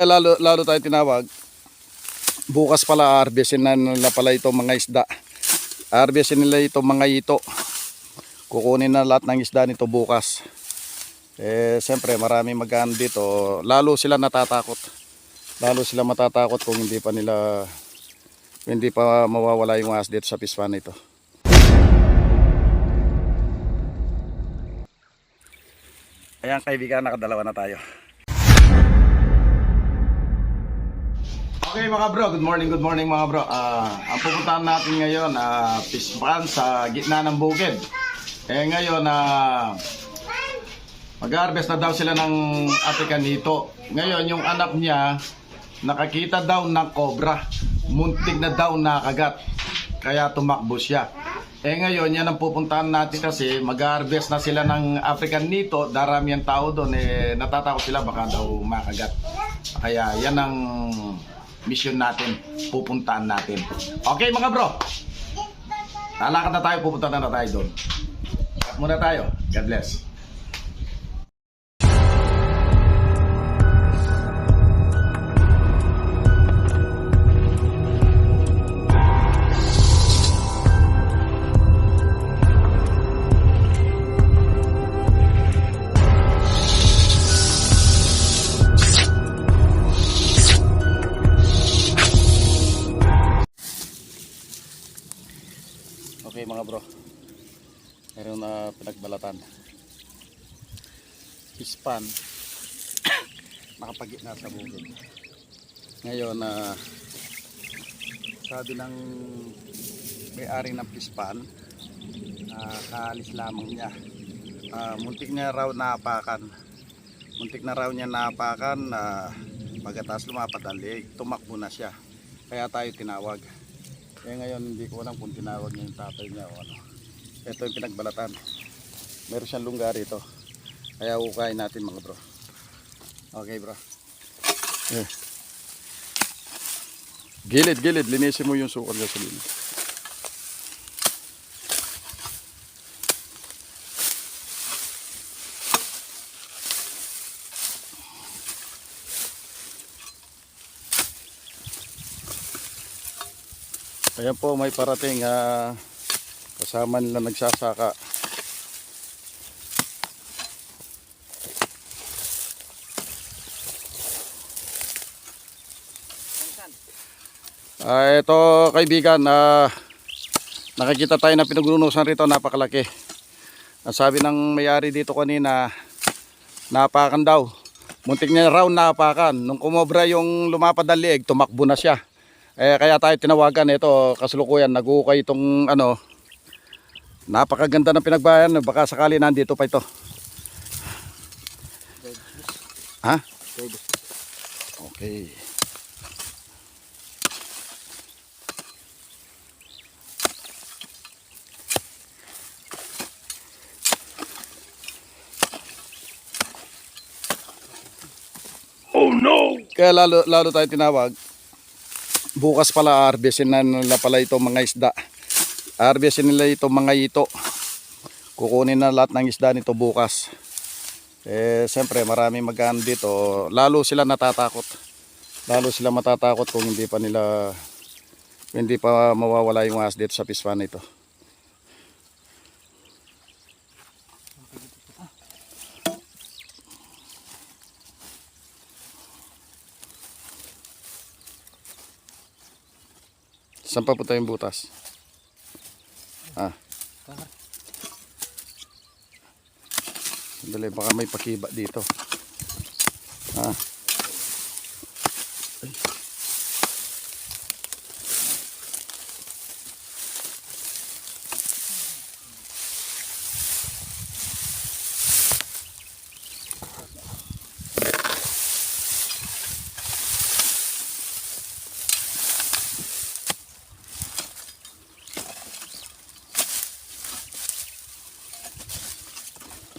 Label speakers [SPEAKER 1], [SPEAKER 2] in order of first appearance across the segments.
[SPEAKER 1] Lalo, lalo tayo tinawag, bukas pala harvestin na nila pala itong mga isda. Harvestin nila itong mga ito. Kukunin na lahat ng isda nito bukas. Eh, siyempre marami magaan dito. Lalo sila natatakot. Lalo sila matatakot kung hindi pa nila hindi pa mawawala yung ahas dito sa pispan ito. Ayan kaibigan, nakadalawa na tayo. Okay mga bro, good morning, good morning mga bro. Ah, ang pupuntahan natin ngayon, uh, pispan sa gitna ng bukid. Eh ngayon, na mag-harvest na daw sila ng Africanito. Ngayon, yung anak niya, nakakita daw ng cobra. Muntik na daw nakagat. Kaya tumakbo siya. Eh ngayon, yan ang pupuntahan natin kasi mag-harvest na sila ng African Nito. Darami ang tao doon. Eh, natatakot sila baka daw makagat. Kaya yan ang mission natin. Pupuntahan natin. Okay mga bro. Lalakad na tayo. Pupunta na, tayo doon. Muna tayo. God bless. Na pinagbalatan. Pispan. Nakapagitna sa bukid. Ngayon na sabi ng may-ari ng pispan uh, kaalis lamang niya. Ah, muntik na raw naapakan. Muntik na raw niya naapakan na pagkatas lumapad ang leeg, tumakbo na siya. Kaya tayo tinawag. Eh ngayon hindi ko alam kung tinawag niya yung tatay niya o ano. Ito yung pinagbalatan. Meron siyang lungga rito. Kaya ukain natin mga bro. Okay bro. Eh. Gilid, gilid. Linisin mo yung sukal gasolina. Ayan po may parating ah, kasama nila nagsasaka. Ah, ito kaibigan, ah, nakikita tayo na pinagrunusan rito, napakalaki. Ang sabi ng may-ari dito kanina, napakan daw. Muntik niya raw napakan. Nung kumobra yung lumapad liig, tumakbo na siya. Eh, kaya tayo tinawagan ito, kasulukuyan, nag-ukay itong ano, napakaganda ng pinagbayan, baka sakali nandito pa ito. Ha? Okay. No! Kaya lalo, lalo tayo tinawag, bukas pala harvestin na nila pala itong mga isda. Harvestin nila itong mga ito. Kukunin na lahat ng isda nito bukas. Eh, siyempre marami magaan dito. Lalo sila natatakot. Lalo sila matatakot kung hindi pa nila hindi pa mawawala yung ahas dito sa pispan ito. Saan pa punta yung butas? Ah. Sandali, baka may pakiba dito. Ah.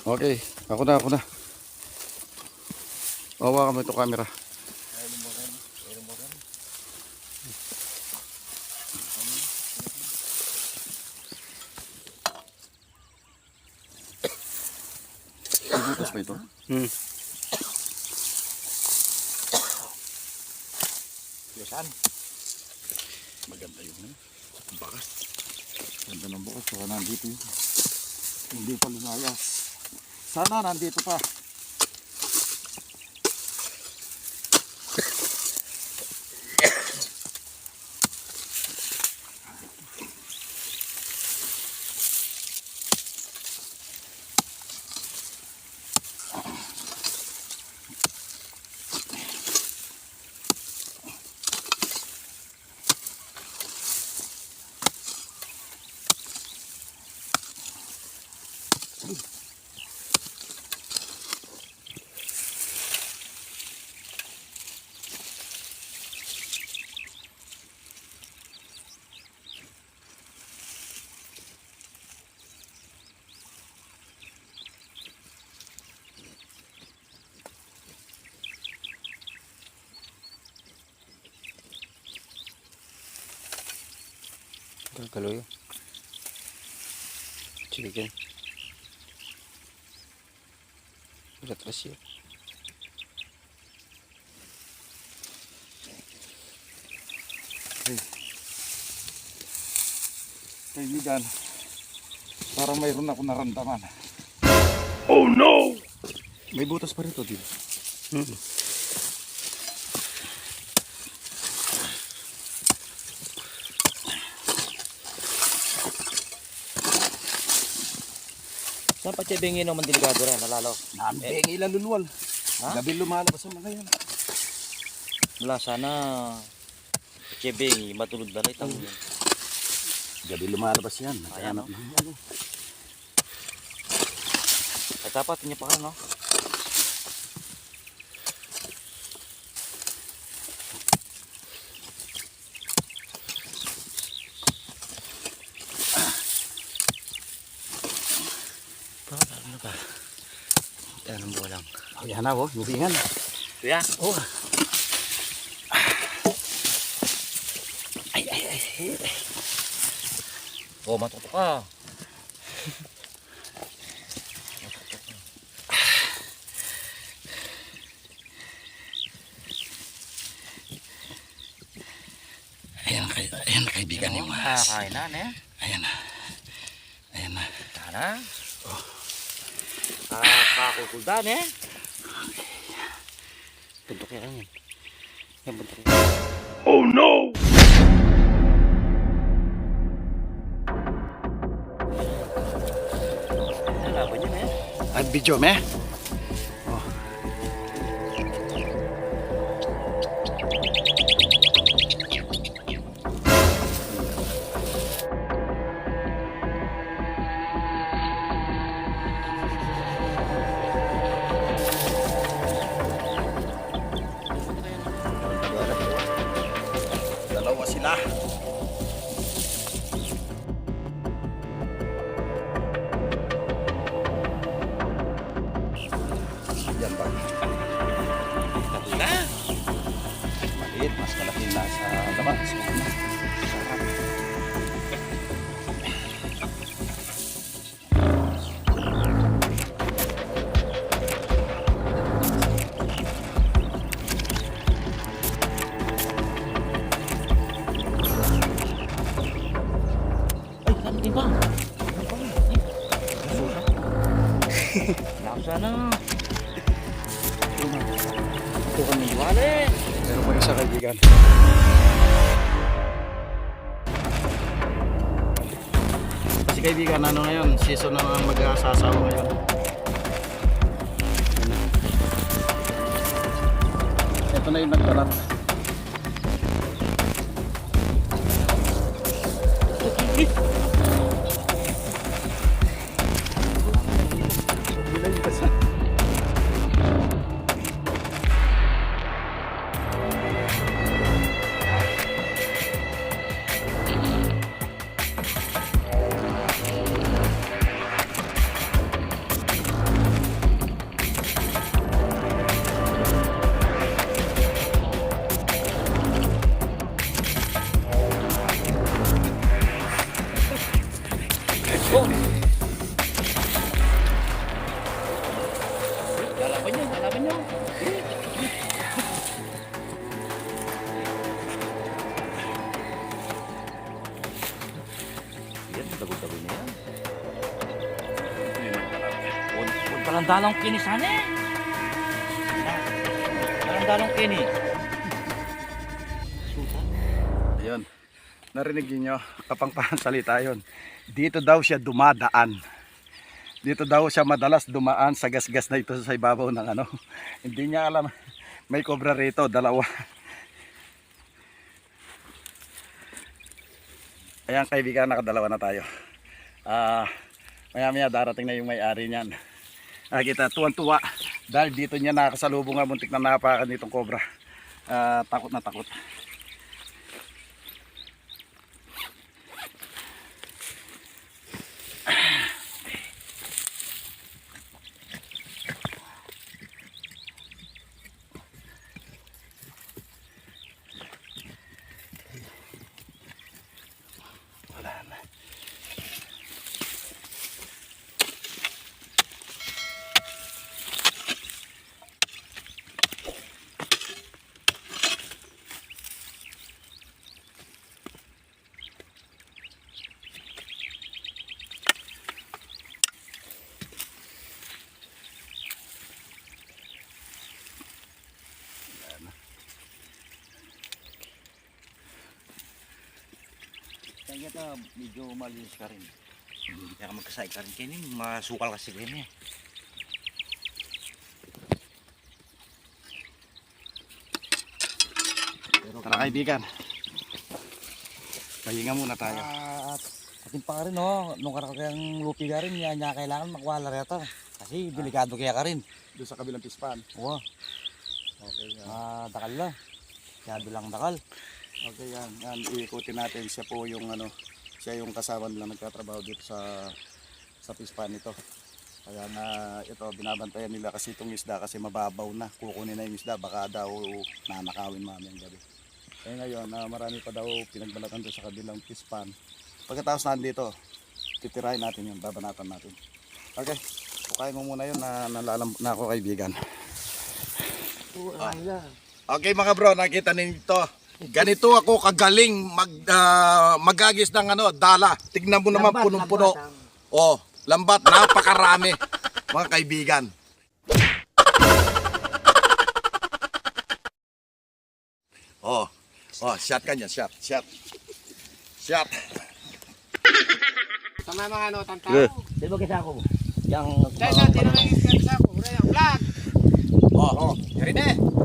[SPEAKER 1] Okay, ako na, ako na. Hawakan mo ito camera. Butas ba ito?
[SPEAKER 2] Hmm.
[SPEAKER 1] Yung saan? Maganda yung ano, bakas. Ganda ng bakas. Saka nandito yun. Hindi pa lumayas. Sana nandito pa.
[SPEAKER 2] Yun. Chicken. Retras yun.
[SPEAKER 1] Kaibigan, parang mayroon ako naramdaman.
[SPEAKER 2] Oh no!
[SPEAKER 1] May butas pa rito, di ba?
[SPEAKER 2] Hmm. Saan pa tiyabingin naman delikado rin, nalalo?
[SPEAKER 1] Nambing ilan lulwal.
[SPEAKER 2] Ha?
[SPEAKER 1] Gabi lumalabas ang mga yan.
[SPEAKER 2] Wala, sana tiyabingi, matulog na rin. Ang...
[SPEAKER 1] Gabi lumalabas yan.
[SPEAKER 2] Ayan, no?
[SPEAKER 1] ano.
[SPEAKER 2] Ay, dapat niya pa ka, no? Bulang.
[SPEAKER 1] Oh, yan na, oh. Lubingan.
[SPEAKER 2] Kuya,
[SPEAKER 1] Oh. Ay, ay, ay.
[SPEAKER 2] oh, matuto ka.
[SPEAKER 1] Ayan, kay, ayan kaibigan yung mas.
[SPEAKER 2] Kakain na, ne?
[SPEAKER 1] Ayan na. Ayan na.
[SPEAKER 2] Sana. Oh. Kakakukulda, ne? Buntok buntok yan.
[SPEAKER 1] Oh no!
[SPEAKER 2] Yun, eh?
[SPEAKER 1] At video, me. Kasi kaibigan, ano ngayon? Season na ng mag-aasasawa ngayon. Ito na yung nagbalat.
[SPEAKER 2] Oh! Halaban niyo, halaban niyo. Yan, dago-dago niya. Huwag palandalang kini sana eh. Palandalang kini.
[SPEAKER 1] Ayun. Narinig niyo, kapangpahan salita yun. Dito daw siya dumadaan. Dito daw siya madalas dumaan sa gasgas na ito sa ibabaw ng ano. Hindi niya alam. May cobra rito, dalawa. Ayan kaibigan, nakadalawa na tayo. Ah, maya maya darating na yung may-ari niyan. Ah, kita tuwan-tuwa dahil dito niya nakasalubong ang muntik na napakan nitong cobra. Ah, takot na takot.
[SPEAKER 2] Kaya ka medyo malinis ka rin. Hindi ka magkasay ka rin kini. Masukal kasi kini. Pero
[SPEAKER 1] Tara kaibigan. Pahinga muna tayo.
[SPEAKER 2] At atin pa ka rin no, nung karakayang lupi ka rin, niya, niya kailangan makwala rito. Kasi delikado kaya ka rin.
[SPEAKER 1] Doon sa kabilang pispan.
[SPEAKER 2] Oo,
[SPEAKER 1] Okay,
[SPEAKER 2] ah, dakal na. Kaya bilang dakal.
[SPEAKER 1] Okay, yan. Yan, iikutin natin. Siya po yung ano, siya yung kasama nila nagtatrabaho dito sa sa pispan nito. Kaya nga ito binabantayan nila kasi itong isda kasi mababaw na. Kukunin na yung isda baka daw nanakawin mamayang gabi. Kaya ngayon na marami pa daw pinagbalatan doon sa kabilang pispan. Pagkatapos nandito, titirahin natin yun, babanatan natin. Okay, kukain mo muna yun na nalalam na ako kaibigan. Okay mga bro, nakita ninyo ito. Ganito ako kagaling mag ah, magagis ng ano, dala. Tignan mo naman punong-puno. Oh, lambat, napakarami. mga kaibigan. Oh, oh, shot ka niya, shot, shot. Shot.
[SPEAKER 3] Sama mga ano,
[SPEAKER 2] Sige.
[SPEAKER 3] tantao.
[SPEAKER 2] Di ba kasi ako? Yang
[SPEAKER 3] Dahil sa tinanong yung sa ako, vlog.
[SPEAKER 1] Oh, oh. Yari na.